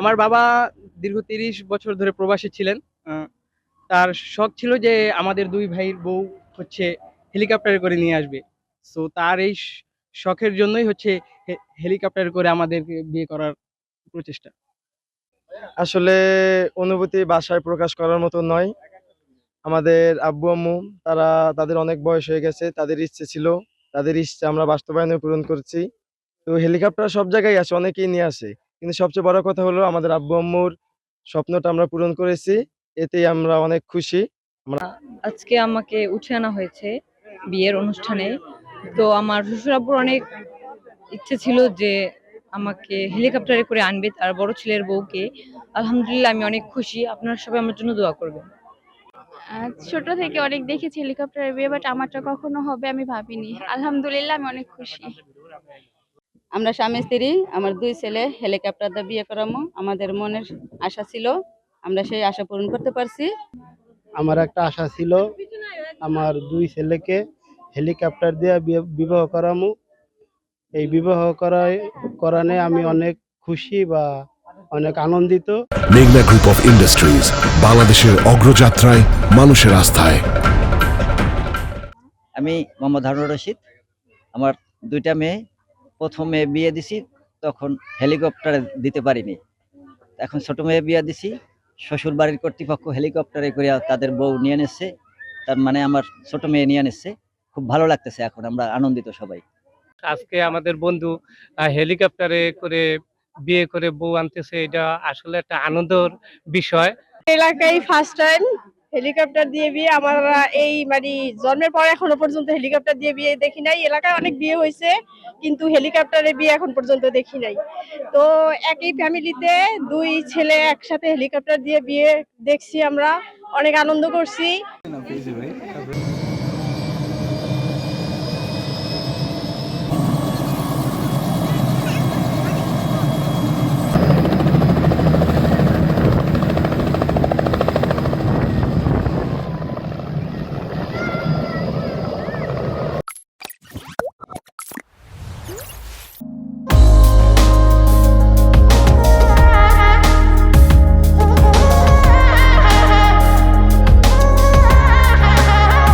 আমার বাবা দীর্ঘ তিরিশ বছর ধরে প্রবাসী ছিলেন। তার শখ ছিল যে আমাদের দুই ভাইয়ের বউ হচ্ছে হেলিকপ্টারে করে নিয়ে আসবে। সো তার এই শখের জন্যই হচ্ছে হেলিকপ্টারে করে আমাদেরকে বিয়ে করার প্রচেষ্টা। আসলে অনুভূতি ভাষায় প্রকাশ করার মতো নয়। আমাদের আব্বু, আম্মু, তারা তাদের অনেক বয়স হয়ে গেছে, তাদের ইচ্ছে ছিল, তাদের ইচ্ছে আমরা বাস্তবায়নে পূরণ করছি। তো হেলিকপ্টার সব জায়গায় আসে অনেকেই নিয়ে আসে। কিন্তু সবচেয়ে বড় কথা হলো আমাদের আব্বু আম্মুর স্বপ্নটা আমরা পূরণ করেছি। এতেই আমরা অনেক খুশি। আজকে আমাকে উঠে আনা হয়েছে বিয়ের অনুষ্ঠানে। তো আমার শ্বশুর আব্বুর অনেক ইচ্ছে ছিল যে আমাকে হেলিকপ্টারে করে আনবে তার বড় ছেলের বউকে। আলহামদুলিল্লাহ আমি অনেক খুশি। আপনারা সবাই আমার জন্য দোয়া করবেন। আহ, ছোট থেকে অনেক দেখেছি হেলিকপ্টারে বিয়ে বাট আমারটা কখনো হবে আমি ভাবিনি। আলহামদুলিল্লাহ আমি অনেক খুশি। আমরা স্বামী স্ত্রী আমার দুই ছেলে হেলিকপ্টার দিয়ে বিয়ে করামো। আমাদের মনের আশা ছিল আমরা সেই আশা পূরণ করতে পারছি। আমার একটা আশা ছিল আমার দুই ছেলেকে হেলিকপ্টার দিয়ে বিবাহ করামো। এই বিবাহ করায় করানে আমি অনেক খুশি বা অনেক আনন্দিত। মেঘনা গ্রুপ অফ ইন্ডাস্ট্রিজ বাংলাদেশের অগ্রযাত্রায় মানুষের আস্থায়। আমি মোহাম্মদ হারুন রশিদ। আমার দুইটা মেয়ে প্রথমে বিয়ে দিছি তখন হেলিকপ্টারে দিতে পারিনি। এখন ছোট মেয়ে বিয়ে দিছি শ্বশুর বাড়ির কর্তৃপক্ষ হেলিকপ্টারে করে তাদের বউ নিয়ে নিচ্ছে তার মানে আমার ছোট মেয়ে নিয়ে নিচ্ছে খুব ভালো লাগতেছে এখন আমরা আনন্দিত সবাই। আজকে আমাদের বন্ধু হেলিকপ্টারে করে বিয়ে করে বউ আনতেছে এটা আসলে একটা আনন্দর বিষয়। এলাকায় ফার্স্ট টাইম হেলিকপ্টার দিয়ে বিয়ে, আমার এই মানে জন্মের পর এখনও পর্যন্ত হেলিকপ্টার দিয়ে বিয়ে দেখি নাই। এলাকায় অনেক বিয়ে হয়েছে, কিন্তু হেলিকপ্টারে বিয়ে এখন পর্যন্ত দেখি নাই। তো একই ফ্যামিলিতে দুই ছেলে একসাথে হেলিকপ্টার দিয়ে বিয়ে দেখছি আমরা, অনেক আনন্দ করছি।